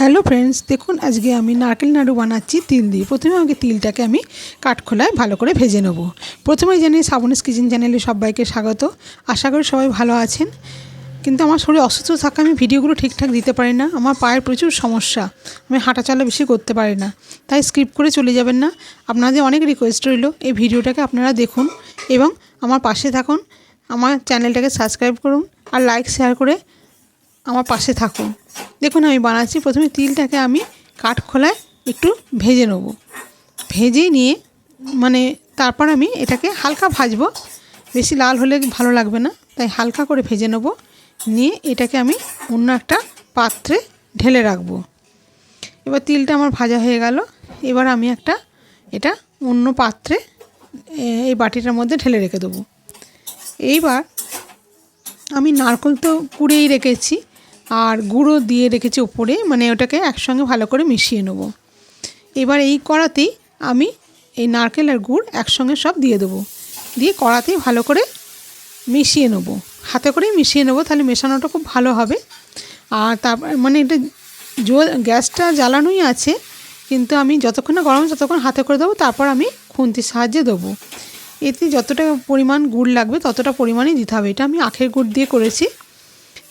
Hello friends, দেখুন আজকে আমি নারকেল নাড়ু বানাচ্ছি তিল দিয়ে। প্রথমে আমাকে তিলটাকে আমি কাঠখোলায় ভালো করে ভেজে নেব। প্রথমে জানি শ্রাবণীস কিচেন চ্যানেলে সবাইকে স্বাগত। আশা করি সবাই ভালো আছেন। কিন্তু আমার শরীর অসুস্থ থাকা আমি ভিডিওগুলো ঠিকঠাক দিতে পারি না। আমার পায়ের প্রচুর সমস্যা। আমি হাঁটাচলা বেশি করতে পারি না। তাই স্কিপ করে চলে যাবেন না। আপনাদের অনেক রিকোয়েস্ট রইল। এই ভিডিওটাকে আপনারা দেখুন এবং আমার পাশে থাকুন। আমার চ্যানেলটাকে সাবস্ক্রাইব করুন আর লাইক শেয়ার করে আমার পাশে থাকুন। দেখুন আমি বানাচ্ছি, প্রথমে তিলটাকে আমি কাঠখোলায় একটু ভেজে নেব। ভেজে নিয়ে মানে তারপর আমি এটাকে হালকা ভাজবো। বেশি লাল হলে ভালো লাগবে না, তাই হালকা করে ভেজে নেব। নিয়ে এটাকে আমি অন্য একটা পাত্রে ঢেলে রাখব। এবার তিলটা আমার ভাজা হয়ে গেল। এবার আমি একটা এটা অন্য পাত্রে এই বাটিটার মধ্যে ঢেলে রেখে দেবো। এইবার আমি নারকল তো কুড়েই রেখেছি আর গুঁড়ো দিয়ে রেখেছি উপরে মানে ওটাকে একসঙ্গে ভালো করে মিশিয়ে নেব। এবার এই কড়াতেই আমি এই নারকেল আর গুড় একসঙ্গে সব দিয়ে দেবো। দিয়ে কড়াতেই ভালো করে মিশিয়ে নেব। হাতে করেই মিশিয়ে নেব, তাহলে মেশানোটা খুব ভালো হবে। আর তারপর মানে এটা গ্যাসটা জ্বালানোই আছে, কিন্তু আমি যতক্ষণ না গরম ততক্ষণ হাতে করে দেবো, তারপর আমি খুন্তির সাহায্যে দেবো। এতে যতটা পরিমাণ গুড় লাগবে ততটা পরিমাণই দিতে হবে। এটা আমি আখের গুড় দিয়ে করেছি।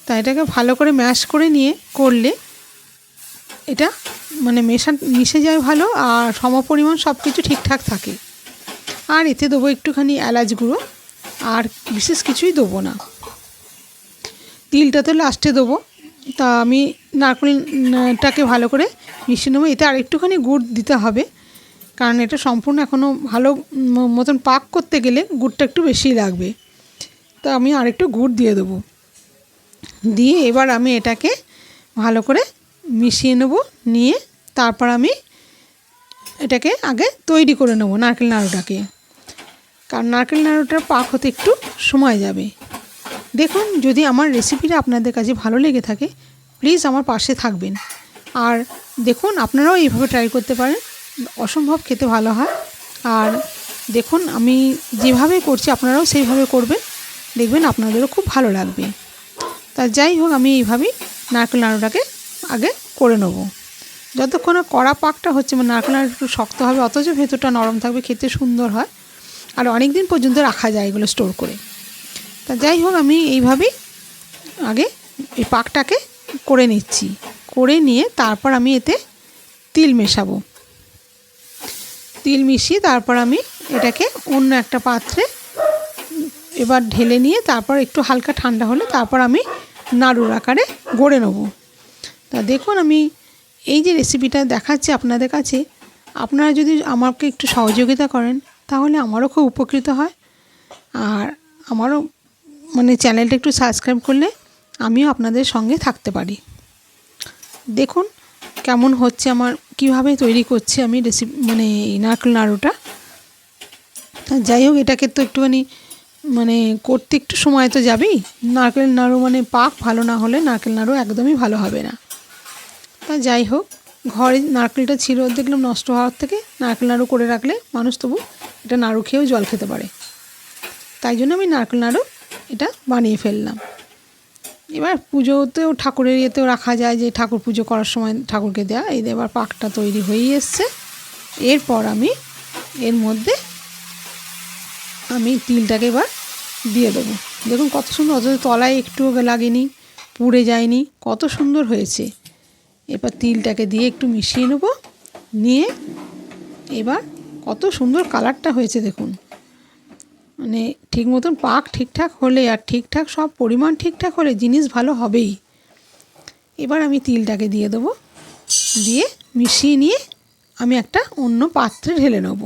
তাই এটাকে ভালো করে ম্যাশ করে নিয়ে করলে এটা মানে মেশা, মিশে যায় ভালো আর সমপরিমাণ সব কিছু ঠিকঠাক থাকে। আর এতে দেবো একটুখানি এলাচ গুঁড়ো আর বিশেষ কিছুই দেবো না। তিলটা তো লাস্টে দেবো। তা আমি নারকেলটাকে ভালো করে মিশিয়ে নেব। এতে আর একটুখানি গুড় দিতে হবে। কারণ এটা সম্পূর্ণ এখনও ভালো মতন পাক করতে গেলে গুড়টা একটু বেশি লাগবে। তা আমি আরেকটু গুড় দিয়ে দেবো। দিয়ে এবার আমি এটাকে ভালো করে মিশিয়ে নেব, নিয়ে তারপর আমি এটাকে আগে তৈরি করে নেব নারকেল নাড়ুটাকে। কারণ নারকেল নাড়ুটা পাক হতে একটু সময় যাবে। দেখুন, যদি আমার রেসিপিটা আপনাদের কাছে ভালো লেগে থাকে প্লিজ আমার পাশে থাকবেন। আর দেখুন, আপনারাও এইভাবে ট্রাই করতে পারেন, অসম্ভব খেতে ভালো হয়। আর দেখুন, আমি যেভাবে করছি, আপনারাও সেইভাবে করবেন, দেখবেন আপনাদেরও খুব ভালো লাগবে। তা যাই হোক, আমি এইভাবেই নারকেল নাড়ুটাকে আগে করে নেব। যতক্ষণ কড়া পাকটা হচ্ছে মানে নারকেল নাড়ু একটু শক্ত হবে, অথচ ভেতরটা নরম থাকবে, খেতে সুন্দর হয়। আর অনেক দিন পর্যন্ত রাখা যায় এগুলো স্টোর করে। তা যাই হোক, আমি এইভাবেই আগে এই পাকটাকে করে নিচ্ছি। করে নিয়ে তারপর আমি এতে তিল মেশাবো। তিল মিশিয়ে তারপর আমি এটাকে অন্য একটা পাত্রে এবার ঢেলে নিয়ে তারপর একটু হালকা ঠান্ডা হলে তারপর আমি নাড়ুর আকারে গড়ে নেব। তা দেখুন, আমি এই যে রেসিপিটা দেখাচ্ছি আপনাদের কাছে, আপনারা যদি আমাকে একটু সহযোগিতা করেন, তাহলে আমারও খুব উপকৃত হয়। আর আমারও মানে চ্যানেলটা একটু সাবস্ক্রাইব করলে আমিও আপনাদের সঙ্গে থাকতে পারি। দেখুন, কেমন হচ্ছে আমার, কীভাবে তৈরি করছি আমি রেসিপি মানে নারকেল নাড়ুটা। যাই হোক, এটাকে তো একটুখানি মানে করতে একটু সময় তো যাবেই। নারকেল নাড়ু মানে পাক ভালো না হলে নারকেল নাড়ু একদমই ভালো হবে না। তা যাই হোক, ঘরে নারকেলটা ছিল, দেখলাম নষ্ট হওয়ার থেকে নারকেল নাড়ু করে রাখলে মানুষ তবু এটা নাড়ু খেয়েও জল খেতে পারে। তাই জন্য আমি নারকেল নাড়ু এটা বানিয়ে ফেললাম। এবার পুজোতেও ঠাকুরের ইয়েতেও রাখা যায় যে ঠাকুর পুজো করার সময় ঠাকুরকে দেওয়া এই এবার পাকটা তৈরি হয়েই এসছে। এরপর আমি এর মধ্যে আমি তিলটাকে এবার দিয়ে দেবো। দেখুন কত সুন্দর, অথচ তলায় একটু লাগেনি, পুড়ে যায়নি, কত সুন্দর হয়েছে। এবার তিলটাকে দিয়ে একটু মিশিয়ে নেব, নিয়ে এবার কত সুন্দর কালারটা হয়েছে দেখুন। মানে ঠিক মতন পাক ঠিকঠাক হলে আর ঠিকঠাক, সব পরিমাণ ঠিকঠাক হলে জিনিস ভালো হবেই। এবার আমি তিলটাকে দিয়ে দেবো, দিয়ে মিশিয়ে নিয়ে আমি একটা অন্য পাত্রে ঢেলে নেব।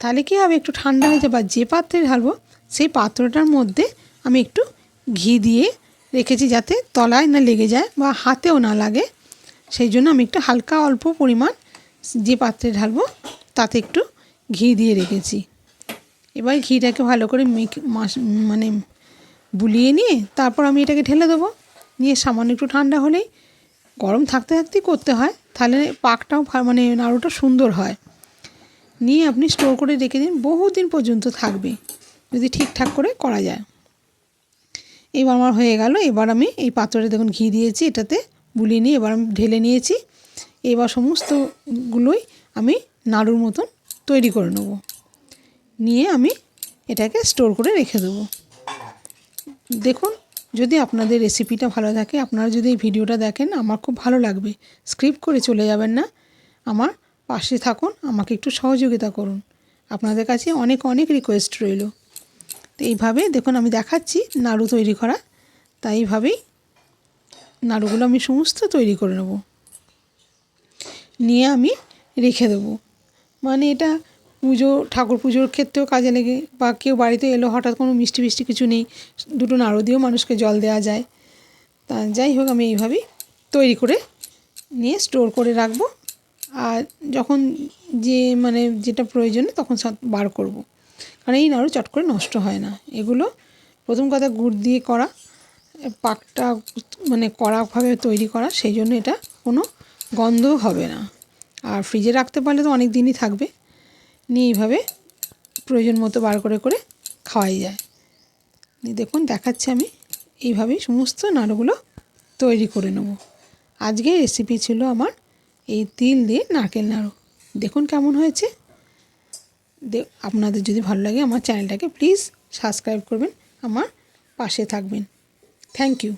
তাহলে কী হবে, একটু ঠান্ডা হয়ে যাবে, আর যে পাত্রে ঢালবো সেই পাত্রটার মধ্যে আমি একটু ঘি দিয়ে রেখেছি যাতে তলায় না লেগে যায় বা হাতেও না লাগে। সেই জন্য আমি একটু হালকা অল্প পরিমাণ যে পাত্রে ঢালবো তাতে একটু ঘি দিয়ে রেখেছি। এবার ঘিটাকে ভালো করে মানে বুলিয়ে নিয়ে তারপর আমি এটাকে ঢেলে দেবো। নিয়ে সামান্য একটু ঠান্ডা হলেই গরম থাকতে থাকতেই করতে হয়, তাহলে পাকটাও মানে নাড়ুটা সুন্দর হয়। নিয়ে আপনি স্টোর করে রেখে দিন, বহুদিন পর্যন্ত থাকবে। যদি ঠিকঠাক করে করা যায়। এবার আমার হয়ে গেল, এবার আমি এই পাত্রটা দেখুন ঘি দিয়েছি, এটাতে বুলিয়ে নিয়ে এবার আমি ঢেলে নিয়েছি। এবার সমস্তগুলোই আমি নাড়ুর মতন তৈরি করে নেব। নিয়ে আমি এটাকে স্টোর করে রেখে দেবো। দেখুন, যদি আপনাদের রেসিপিটা ভালো থাকে, আপনারা যদি এই ভিডিওটা দেখেন, আমার খুব ভালো লাগবে। স্ক্রিপ্ট করে চলে যাবেন না। আমার পাশে থাকুন, আমাকে একটু সহযোগিতা করুন। আপনাদের কাছে অনেক অনেক রিকোয়েস্ট রইল। তো এইভাবে দেখুন আমি দেখাচ্ছি নাড়ু তৈরি করা, তাই এইভাবেই নাড়ুগুলো আমি সমস্ত তৈরি করে নেব। নিয়ে আমি রেখে দেবো। মানে এটা পুজো, ঠাকুর পুজোর ক্ষেত্রেও কাজে লেগে, বা কেউ বাড়িতে এলো, হঠাৎ কোনো মিষ্টি মিষ্টি কিছু নেই, দুটো নাড়ু দিয়েও মানুষকে জল দেওয়া যায়। তা যাই হোক, আমি এইভাবেই তৈরি করে নিয়ে স্টোর করে রাখব। আর যখন যে মানে যেটা প্রয়োজন তখন সব বার করব। কারণ এই নাড়ু চট করে নষ্ট হয় না। এগুলো প্রথম কথা গুড় দিয়ে করা, পাকটা মানে কড়াভাবে তৈরি করা, সেই জন্য এটা কোনো গন্ধ হবে না। আর ফ্রিজে রাখতে পারলে তো অনেক দিনই থাকবে। নিয়ে এইভাবে প্রয়োজন মতো বার করে করে খাওয়াই যায়। দেখুন, দেখাচ্ছি আমি। এইভাবেই সমস্ত নাড়ুগুলো তৈরি করে নেব। আজকের রেসিপি ছিল আমার এই তিল দিয়ে নারকেল নাড়ু। দেখুন কেমন হয়েছে। আপনাদের যদি ভালো লাগে আমার চ্যানেলটাকে প্লিজ সাবস্ক্রাইব করবেন আমার পাশে থাকবেন। Thank you